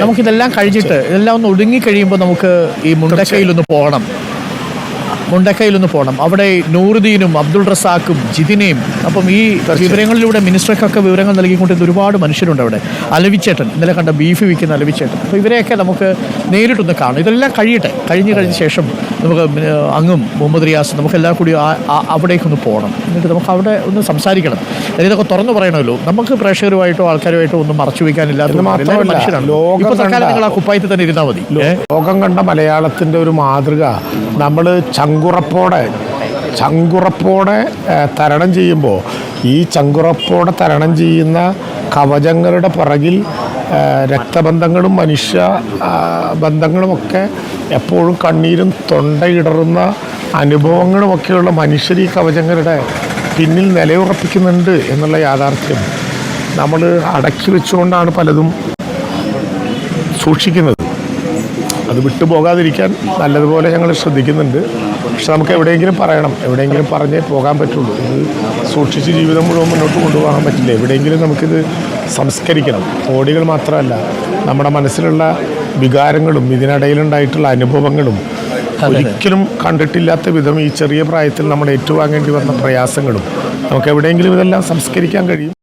നമുക്കിതെല്ലാം കഴിഞ്ഞിട്ട് ഇതെല്ലാം ഒന്ന് ഒടുങ്ങി കഴിയുമ്പോൾ നമുക്ക് ഈ മുണ്ടക്കയിലൊന്ന് പോകണം. മുണ്ടക്കയിലൊന്ന് പോകണം. അവിടെ നൂറുദ്ദീനും അബ്ദുൾ റസാക്കും ജിതിനെയും അപ്പം ഈ വിവരങ്ങളിലൂടെ മിനിസ്റ്റർക്കൊക്കെ വിവരങ്ങൾ നൽകിക്കൊണ്ടിരുന്ന ഒരുപാട് മനുഷ്യരുണ്ട് അവിടെ. അലവിച്ചേട്ടൻ ഇന്നലെ കണ്ട ബീഫ് വിൽക്കുന്ന അലവിച്ചേട്ടൻ. അപ്പോൾ ഇവരെയൊക്കെ നമുക്ക് നേരിട്ടൊന്ന് കാണും ഇതെല്ലാം കഴിയട്ടെ. കഴിഞ്ഞ് കഴിഞ്ഞ ശേഷം നമുക്ക് അങ്ങും മുഹമ്മദ് റിയാസ് നമുക്ക് എല്ലാം കൂടി അവിടേക്കൊന്ന് പോകണം. എന്നിട്ട് നമുക്ക് അവിടെ ഒന്ന് സംസാരിക്കണം. ഇതൊക്കെ തുറന്നു പറയണമല്ലോ. നമുക്ക് പ്രേക്ഷകരുമായിട്ടോ ആൾക്കാരുമായിട്ടോ ഒന്നും മറച്ചു വയ്ക്കാനില്ലാത്ത മനുഷ്യരാണ് ഇപ്പോൾ തൽക്കാലം നിങ്ങൾ ആ കുപ്പായത്തിൽ തന്നെ ഇരുന്നാൽ മതി. ലോകം കണ്ട മലയാളത്തിന്റെ ഒരു മാതൃക. നമ്മൾ ചങ്കുറപ്പോടെ ചങ്കുറപ്പോടെ തരണം ചെയ്യുമ്പോൾ ഈ ചങ്കുറപ്പോടെ തരണം ചെയ്യുന്ന കവചങ്ങളുടെ പിറകിൽ രക്തബന്ധങ്ങളും മനുഷ്യ ബന്ധങ്ങളുമൊക്കെ എപ്പോഴും കണ്ണീരും തൊണ്ടയിടറുന്ന അനുഭവങ്ങളുമൊക്കെയുള്ള മനുഷ്യർ ഈ കവചങ്ങളുടെ പിന്നിൽ നിലയുറപ്പിക്കുന്നുണ്ട് എന്നുള്ള യാഥാർത്ഥ്യം നമ്മൾ അടക്കി വെച്ചുകൊണ്ടാണ് പലതും സൂക്ഷിക്കുന്നത്. അത് വിട്ടുപോകാതിരിക്കാൻ നല്ലതുപോലെ ഞങ്ങൾ ശ്രദ്ധിക്കുന്നുണ്ട്. പക്ഷെ നമുക്ക് എവിടെയെങ്കിലും പറയണം. എവിടെയെങ്കിലും പറഞ്ഞേ പോകാൻ പറ്റുള്ളൂ. ഇത് സൂക്ഷിച്ച് ജീവിതം മുഴുവൻ മുന്നോട്ട് കൊണ്ടുപോകാൻ പറ്റില്ല. എവിടെയെങ്കിലും നമുക്കിത് സംസ്കരിക്കണം. കോടികൾ മാത്രമല്ല നമ്മുടെ മനസ്സിലുള്ള വികാരങ്ങളും ഇതിനിടയിലുണ്ടായിട്ടുള്ള അനുഭവങ്ങളും ഒരിക്കലും കണ്ടിട്ടില്ലാത്ത വിധം ഈ ചെറിയ പ്രായത്തിൽ നമ്മൾ ഏറ്റുവാങ്ങേണ്ടി വന്ന പ്രയാസങ്ങളും നമുക്ക് എവിടെയെങ്കിലും ഇതെല്ലാം സംസ്കരിക്കാൻ കഴിയും.